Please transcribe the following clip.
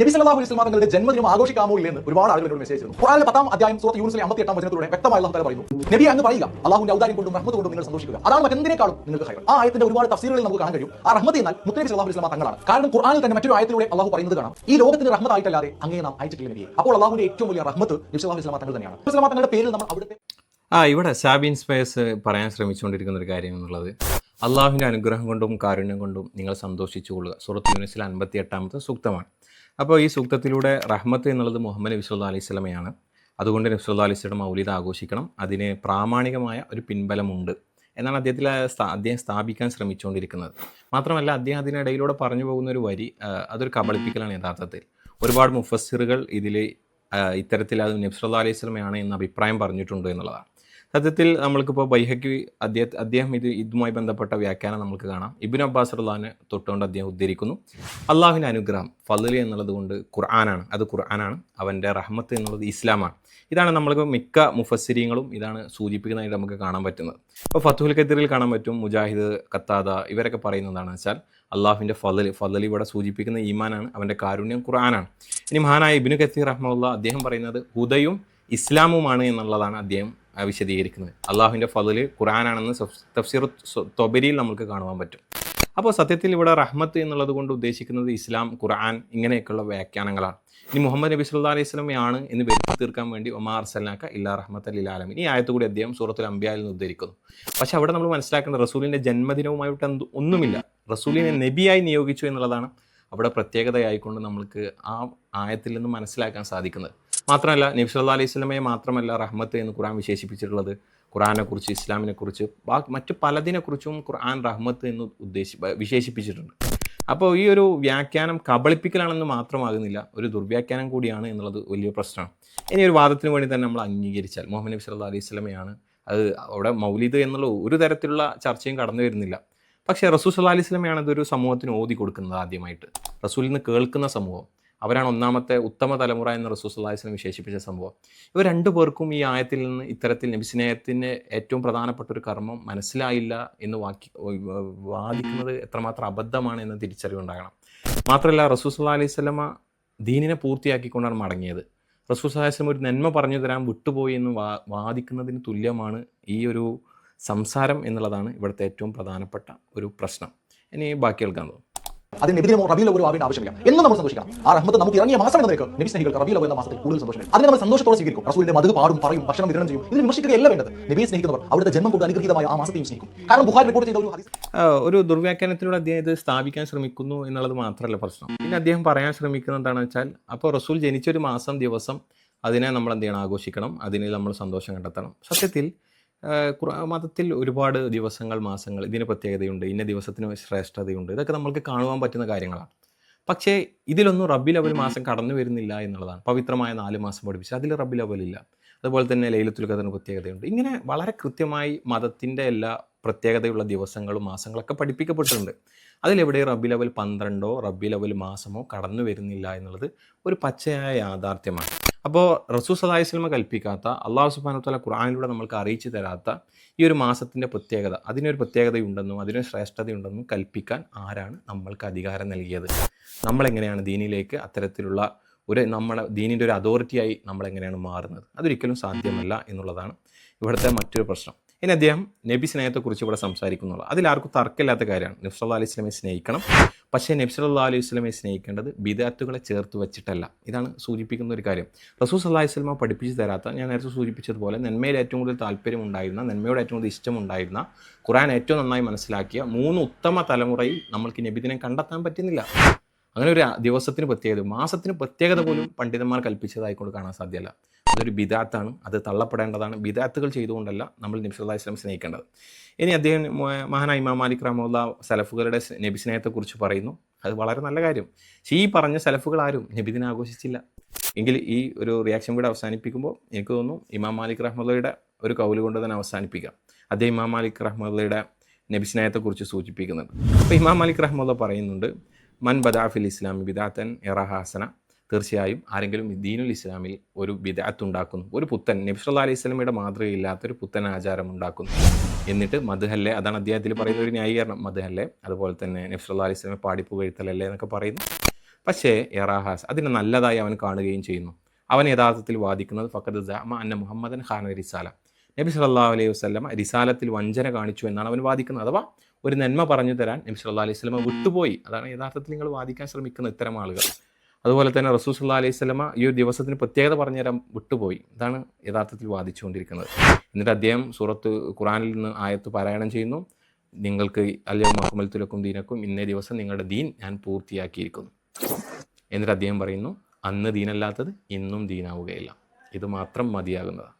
നബി അലൈഹി വസല്ലം തങ്ങളുടെ ജന്മദിനം ആഘോഷിക്കാമോ ഇല്ലെന്ന് ഒരുപാട് ആളുകൾ എന്നോട് മെസ്സേജ് ചെയ്യുന്നു. ഖുർആനിലെ പത്താം അധ്യായം സൂറത്ത് യൂനുസിലെ 58 വചനത്തിലൂടെ വ്യക്തമായി അള്ളാഹു പറയുന്നു. നബി അങ്ങ് പറയുക അള്ളാഹുവിന്റെ ഔദാര്യം കൊണ്ടും റഹ്മത്ത് കൊണ്ടും നിങ്ങൾ സന്തോഷിക്കുക. അതാണ് മറ്റെന്തിനേക്കാളും നിങ്ങൾക്ക് ഹൈർ ആ ആയത്തിന്റെ ഒരുപാട് തഫ്സീലുകളിൽ നമുക്ക് കാണാൻ കഴിയും. ആ റഹ്മത്ത് എന്നാൽ സല്ലല്ലാഹു അലൈഹി വസല്ലം തങ്ങളാണ്. കാരണം ഖുർആനിൽ തന്നെ മറ്റൊരു ആയത്തിലൂടെ അള്ളാഹു പറയുന്നത് കാണാം. ഈ ലോകത്തിന് റഹ്മത്തായിട്ടല്ലാതെ അങ്ങേ നാം അയച്ചിട്ടില്ല നബിയെ. അപ്പോൾ അള്ളാഹുവിന്റെ ഏറ്റവും വലിയ റഹ്മത്ത് നബി അലൈഹി വസല്ലം തങ്ങൾ തന്നെയാണ്. സല്ലല്ലാഹു തങ്ങളുടെ പേരിൽ നമ്മൾ അവിടുത്തെ ആ ഇവിടെ സാബിൻ സ്പേസ് പറയാൻ ശ്രമിച്ചുകൊണ്ടിരിക്കുന്ന ഒരു കാര്യം എന്നുള്ളത്. അള്ളാഹുവിന്റെ അനുഗ്രഹം കൊണ്ടും കാരുണ്യം കൊണ്ടും നിങ്ങൾ സന്തോഷിച്ചു കൊള്ളുക. സുറത്ത് യൂനിസിൽ അൻപത്തി എട്ടാമത്തെ സൂക്തമാണ്. അപ്പോൾ ഈ സൂക്തത്തിലൂടെ റഹ്മത്ത് എന്നുള്ളത് മുഹമ്മദ് നബി സല്ലാ അലൈഹി സ്വലമയാണ് അതുകൊണ്ട് നബി സല്ലാ അലൈഹി സ്വലം മൗലിത ആഘോഷിക്കണം. അതിന് പ്രാമാണികമായ ഒരു പിൻബലമുണ്ട്. എന്നാണ് അദ്ദേഹത്തിൽ അദ്ദേഹം സ്ഥാപിക്കാൻ ശ്രമിച്ചുകൊണ്ടിരിക്കുന്നത്. മാത്രമല്ല അദ്ദേഹം അതിനിടയിലൂടെ പറഞ്ഞു പോകുന്ന ഒരു വരി അതൊരു കബളിപ്പിക്കലാണ് യഥാർത്ഥത്തിൽ. ഒരുപാട് മുഫസ്സിറുകൾ ഇതിൽ ഇത്തരത്തിൽ അത് നബ്സുല്ലാ അലൈഹി സ്വലമയാണ് എന്ന അഭിപ്രായം പറഞ്ഞിട്ടുണ്ട് എന്നുള്ളതാണ്. സത്യത്തിൽ നമ്മൾക്കിപ്പോൾ ബൈഹക്ക് അദ്ദേഹം അദ്ദേഹം ഇത് ഇതുമായി ബന്ധപ്പെട്ട വ്യാഖ്യാനം നമുക്ക് കാണാം. ഇബിൻ അബ്ബാസ് അള്ളഹാനെ തൊട്ടുകൊണ്ട് അദ്ദേഹം ഉദ്ധരിക്കുന്നു. അള്ളാഹുവിന്റെ അനുഗ്രഹം ഫലലി എന്നുള്ളത് കൊണ്ട് ഖുർആനാണ്. അത് ഖുർആനാണ്. അവന്റെ റഹ്മത്ത് എന്നുള്ളത് ഇസ്ലാമാണ്. ഇതാണ് നമ്മൾക്ക് മിക്ക മുഫസ്സിരിയങ്ങളും ഇതാണ് സൂചിപ്പിക്കുന്നതായിട്ട് നമുക്ക് കാണാൻ പറ്റുന്നത്. അപ്പോൾ ഫത്തുൽ ഖദറിൽ കാണാൻ പറ്റും മുജാഹിദ് കത്താദ ഇവരൊക്കെ പറയുന്നതാണെന്ന് വെച്ചാൽ അള്ളാഹുവിന്റെ ഫലൽ ഫലൽ ഇവിടെ സൂചിപ്പിക്കുന്ന ഈമാനാണ് അവന്റെ കാരുണ്യം ഖുർആനാണ്. ഇനി മഹാനായ ഇബിനു കസീർ റഹ്മുള്ള അദ്ദേഹം പറയുന്നത് ഹുദയും ഇസ്ലാമുമാണ് എന്നുള്ളതാണ് അദ്ദേഹം വിശദീകരിക്കുന്നത്. അള്ളാഹുവിന്റെ ഫതിൽ ഖുറാനാണെന്ന് തഫ്സീർ തൊബരിയിൽ നമുക്ക് കാണുവാൻ പറ്റും. അപ്പോൾ സത്യത്തിൽ ഇവിടെ റഹ്മത്ത് എന്നുള്ളത് കൊണ്ട് ഉദ്ദേശിക്കുന്നത് ഇസ്ലാം ഖുർആൻ ഇങ്ങനെയൊക്കെയുള്ള വ്യാഖ്യാനങ്ങളാണ്. ഇനി മുഹമ്മദ് നബി സുല്ലാ അലൈഹി സ്വലമയാണ് എന്ന് വരുത്തി തീർക്കാൻ വേണ്ടി ഒമാർ സലാക്ക ഇല്ലാ റഹ്മത്ത് അലി ആലമിൻ. ഈ ആയത്ത് കൂടി അദ്ദേഹം സൂറത്തുൽ അംബിയായിൽ നിന്ന് ഉദ്ധരിക്കുന്നു. പക്ഷെ അവിടെ നമ്മൾ മനസ്സിലാക്കേണ്ട റസൂലിന്റെ ജന്മദിനവുമായിട്ട് ഒന്നുമില്ല. റസൂലിനെ നബിയായി നിയോഗിച്ചു എന്നുള്ളതാണ് അവിടെ പ്രത്യേകതയായിക്കൊണ്ട് നമ്മൾക്ക് ആ ആയത്തിൽ നിന്ന് മനസ്സിലാക്കാൻ സാധിക്കുന്നത്. മാത്രമല്ല നബി സല്ലാ അലൈഹി സ്വലമയെ മാത്രമല്ല റഹ്മത്ത് എന്ന് ഖുറാൻ വിശേഷിപ്പിച്ചിട്ടുള്ളത്. ഖുറാനെക്കുറിച്ച് ഇസ്ലാമിനെക്കുറിച്ച് ബാക്കി മറ്റ് പലതിനെക്കുറിച്ചും ഖുർആൻ റഹ്മത്ത് എന്ന് ഉദ്ദേശി വിശേഷിപ്പിച്ചിട്ടുണ്ട്. അപ്പോൾ ഈ ഒരു വ്യാഖ്യാനം കബളിപ്പിക്കലാണെന്ന് മാത്രമാകുന്നില്ല ഒരു ദുർവ്യാഖ്യാനം കൂടിയാണ് എന്നുള്ളത് വലിയ പ്രശ്നമാണ്. ഇനി ഒരു വാദത്തിന് വേണ്ടി തന്നെ നമ്മൾ അംഗീകരിച്ചാൽ മുഹമ്മദ് നബി സല്ലാ അലൈഹി സ്വലമയാണ് അത് അവിടെ മൗലിദ് എന്നുള്ള ഒരു തരത്തിലുള്ള ചർച്ചയും കടന്നു വരുന്നില്ല. പക്ഷേ റസൂൽ സല്ലാ അലൈഹി സ്വലമയാണ് ഇതൊരു സമൂഹത്തിന് ഓതി കൊടുക്കുന്നത് ആദ്യമായിട്ട്. റസൂലിൽ നിന്ന് കേൾക്കുന്ന സമൂഹം. അവരാണ് ഒന്നാമത്തെ ഉത്തമ തലമുറ എന്ന് റസൂൽ സല്ലാ അലൈഹി സ്വലം വിശേഷിപ്പിച്ച സംഭവം. ഇവർ രണ്ടു പേർക്കും ഈ ആയത്തിൽ നിന്ന് ഇത്തരത്തിൽ നബിസ്നേഹത്തിന്റെ ഏറ്റവും പ്രധാനപ്പെട്ട ഒരു കർമ്മം മനസ്സിലായില്ല എന്ന് വാക്കി വാദിക്കുന്നത് എത്രമാത്രം അബദ്ധമാണ് എന്ന് തിരിച്ചറിവുണ്ടാകണം. മാത്രമല്ല റസൂൽ സല്ലാ അലൈഹി സ്വലമ ദീനിനെ പൂർത്തിയാക്കിക്കൊണ്ടാണ് മടങ്ങിയത്. റസൂൽ അലൈഹി ഒരു നന്മ പറഞ്ഞു തരാൻ വിട്ടുപോയി എന്ന് വാ വാദിക്കുന്നതിന് തുല്യമാണ് ഈ ഒരു സംസാരം എന്നുള്ളതാണ് ഇവിടുത്തെ ഏറ്റവും പ്രധാനപ്പെട്ട ഒരു പ്രശ്നം. ഇനി ബാക്കി കേൾക്കാൻ തോന്നും ഒരു ആവേണ്ട ആവശ്യമില്ല. എന്നും നമ്മൾ സന്തോഷിക്കണം. ആ റഹ്മത്ത് നമുക്ക് ഇറങ്ങിയ മാസം എന്ന നിലയ്ക്ക് നബി സ്നേഹികൾക്ക് റബിയിലോ എന്ന മാസത്തിൽ കൂടുതൽ സന്തോഷം അതിനെ നമ്മൾ സന്തോഷത്തോടെ സ്വീകരിക്കും. റസൂലിന്റെ മധു പാടും പറയും ഭക്ഷണം വിതരണം ചെയ്യും. ഇതിന് വിമർശിക്കുകയല്ല വേണ്ടത് നബിയെ സ്നേഹിക്കുന്നവർ അവിടുത്തെ ജന്മം കൊണ്ട് അനുഗ്രഹീതമായ ആ മാസത്തെയും സ്നേഹിക്കും. കാരണം ബുഹാരി റിപ്പോർട്ട് ചെയ്ത ഒരു ഹദീസ് ഒരു ദുർവ്യാഖ്യാനത്തിലൂടെ അദ്ദേഹം ഇത് സ്ഥാപിക്കാൻ ശ്രമിക്കുന്നു എന്നുള്ളത് മാത്രമല്ല പ്രശ്നം. പിന്നെ അദ്ദേഹം പറയാൻ ശ്രമിക്കുന്നത് എന്താണെന്ന് വെച്ചാൽ അപ്പോൾ റസൂൽ ജനിച്ചൊരു മാസം ദിവസം അതിനെ നമ്മൾ എന്ത് ചെയ്യണം? ആഘോഷിക്കണം. അതിനെ നമ്മൾ സന്തോഷം കണ്ടെത്തണം. സത്യത്തിൽ മതത്തിൽ ഒരുപാട് ദിവസങ്ങൾ മാസങ്ങൾ ഇതിന് പ്രത്യേകതയുണ്ട്. ഇന്ന ദിവസത്തിന് ശ്രേഷ്ഠതയുണ്ട്. ഇതൊക്കെ നമ്മൾക്ക് കാണുവാൻ പറ്റുന്ന കാര്യങ്ങളാണ്. പക്ഷേ ഇതിലൊന്നും റബ്ബി അവൽ മാസം കടന്നു വരുന്നില്ല എന്നുള്ളതാണ്. പവിത്രമായ നാല് മാസം പഠിപ്പിച്ചത് അതിൽ റബ്ബിൽ ഇല്ല. അതുപോലെ തന്നെ ലൈലത്തുൽ ഖദറിന് പ്രത്യേകതയുണ്ട്. ഇങ്ങനെ വളരെ കൃത്യമായി മതത്തിന്റെ എല്ലാ പ്രത്യേകതയുള്ള ദിവസങ്ങളും മാസങ്ങളൊക്കെ പഠിപ്പിക്കപ്പെട്ടിട്ടുണ്ട്. അതിലെവിടെ റബ്ബി ലെവൽ പന്ത്രണ്ടോ റബ്ബി ലെവൽ മാസമോ കടന്നു വരുന്നില്ല എന്നുള്ളത് ഒരു പച്ചയായ യാഥാർത്ഥ്യമാണ്. അപ്പോൾ റസൂൽ സലാഹി സ്വലമ കൽപ്പിക്കാത്ത അള്ളാഹു സുബാൻ തല ഖുർആാനിലൂടെ നമ്മൾക്ക് അറിയിച്ചു തരാത്ത ഈ ഒരു മാസത്തിന്റെ പ്രത്യേകത അതിനൊരു പ്രത്യേകതയുണ്ടെന്നും അതിനൊരു ശ്രേഷ്ഠതയുണ്ടെന്നും കൽപ്പിക്കാൻ ആരാണ് നമ്മൾക്ക് അധികാരം നൽകിയത്? നമ്മളെങ്ങനെയാണ് ദീനിലേക്ക് അത്തരത്തിലുള്ള ഒരു നമ്മളെ ദീനിന്റെ ഒരു അതോറിറ്റിയായി നമ്മളെങ്ങനെയാണ് മാറുന്നത്? അതൊരിക്കലും സാധ്യമല്ല എന്നുള്ളതാണ് ഇവിടുത്തെ മറ്റൊരു പ്രശ്നം. ഇനി അദ്ദേഹം നബി സ്നേഹത്തെക്കുറിച്ച് ഇവിടെ സംസാരിക്കുന്നുള്ളൂ. അതിലാർക്കും തർക്കമില്ലാത്ത കാര്യമാണ്. നബ്സല്ലാ അലൈഹി സ്വലമെ സ്നേഹിക്കണം. പക്ഷേ നബ്സല്ലാ അലൈഹി സ്വലമെ സ്നേഹിക്കേണ്ടത് ബിദാത്തുകളെ ചേർത്ത് വെച്ചിട്ടല്ല. ഇതാണ് സൂചിപ്പിക്കുന്ന ഒരു കാര്യം. റസൂൽ സല്ലാഹി സ്വലമ പഠിപ്പിച്ചു തരാത്ത ഞാൻ നേരത്തെ സൂചിപ്പിച്ചതുപോലെ നന്മയിൽ ഏറ്റവും കൂടുതൽ താല്പര്യം ഉണ്ടായിരുന്ന നന്മയോട് ഏറ്റവും കൂടുതൽ ഇഷ്ടമുണ്ടായിരുന്ന ഖുറാൻ ഏറ്റവും നന്നായി മനസ്സിലാക്കിയ മൂന്ന് ഉത്തമ തലമുറയിൽ നമ്മൾക്ക് നബിദിനെ കണ്ടെത്താൻ പറ്റുന്നില്ല. അങ്ങനെ ഒരു ദിവസത്തിന് പ്രത്യേകത മാസത്തിന് പ്രത്യേകത പോലും പണ്ഡിതന്മാർ കൽപ്പിച്ചതായിക്കൊണ്ട് കാണാൻ സാധ്യമല്ല അതൊരു ബിദാത്താണ് അത് തള്ളപ്പെടേണ്ടതാണ്. ബിദാത്തുകൾ ചെയ്തുകൊണ്ടല്ല നമ്മൾ നബിസുല്ലാ ഇസ്ലാം സ്നേഹിക്കേണ്ടത്. ഇനി അദ്ദേഹം മഹാനായ ഇമാം മാലിക് റഹമുല്ല സലഫുകളുടെ നബി സ്നേഹത്തെക്കുറിച്ച് പറയുന്നു. അത് വളരെ നല്ല കാര്യം. പക്ഷേ ഈ പറഞ്ഞ സലഫുകൾ ആരും നബിദിനെ ആഘോഷിച്ചില്ല. എങ്കിൽ ഈ ഒരു റിയാക്ഷൻ കൂടെ അവസാനിപ്പിക്കുമ്പോൾ എനിക്ക് തോന്നുന്നു ഇമാം മാലിക് റഹ്മുള്ളയുടെ ഒരു കൗൽ കൊണ്ട് തന്നെ അവസാനിപ്പിക്കാം. അദ്ദേഹം ഇമാം മാലിക് റഹ്മുള്ളയുടെ നബി സ്നേഹത്തെക്കുറിച്ച് സൂചിപ്പിക്കുന്നുണ്ട്. അപ്പോൾ ഇമാം മാലിക് റഹ്മുള്ള പറയുന്നുണ്ട് മൻ ബദാഫിൽ ഇസ്ലാമി ബിദാത്തൻ എറഹാസന തീർച്ചയായും ആരെങ്കിലും ദീനുൽ ഇസ്ലാമിൽ ഒരു ബിദാത്ത് ഉണ്ടാക്കുന്നു ഒരു പുത്തൻ നബ്സല്ലാ അലൈഹി സ്വലമിയുടെ മാതൃകയില്ലാത്തൊരു പുത്തൻ ആചാരം ഉണ്ടാക്കുന്നു. എന്നിട്ട് മധുഹല്ലെ അതാണ് അദ്ദേഹത്തിൽ പറയുന്ന ഒരു ന്യായീകരണം. മധുഹല്ലെ അതുപോലെ തന്നെ നബ്സല്ലാ അലൈഹി സ്വലമെ പാടിപ്പുകഴുത്തലല്ലേ എന്നൊക്കെ പറയുന്നു. പക്ഷേ എറാഹാസ് അതിനെ നല്ലതായി അവൻ കാണുകയും ചെയ്യുന്നു. അവൻ യഥാർത്ഥത്തിൽ വാദിക്കുന്നത് ഫക്കത് ജാമ അന്ന മുഹമ്മദൻ ഖാൻ റിസാല. നബി സല്ലാ അലൈഹി വസ്ലമ റിസാലത്തിൽ വഞ്ചന കാണിച്ചു എന്നാണ് അവൻ വാദിക്കുന്നത്. അഥവാ ഒരു നന്മ പറഞ്ഞു തരാൻ നബി സല്ലാ അലൈഹി സ്വലമ വിട്ടുപോയി. അതാണ് യഥാർത്ഥത്തിൽ നിങ്ങൾ വാദിക്കാൻ ശ്രമിക്കുന്ന ഇത്തരം ആളുകൾ. അതുപോലെ തന്നെ റസൂൽ സല്ലല്ലാഹു അലൈഹി സ്വലമ ഈ ഒരു ദിവസത്തിന് പ്രത്യേകത പറഞ്ഞുതരാൻ വിട്ടുപോയി. ഇതാണ് യഥാർത്ഥത്തിൽ വാദിച്ചുകൊണ്ടിരിക്കുന്നത്. എന്നിട്ട് അദ്ദേഹം സൂറത്ത് ഖുറാനിൽ നിന്ന് ആയത്ത് പാരായണം ചെയ്യുന്നു. നിങ്ങൾക്ക് അല്ലയോ മഹമ്മൽത്തുലക്കും ദീനക്കും ഇന്നേ ദിവസം നിങ്ങളുടെ ദീൻ ഞാൻ പൂർത്തിയാക്കിയിരിക്കുന്നു. എന്നിട്ട് അദ്ദേഹം പറയുന്നു അന്ന് ദീനല്ലാത്തത് ഇന്നും ദീനാവുകയില്ല. ഇത് മാത്രം മതിയാകുന്നതാണ്.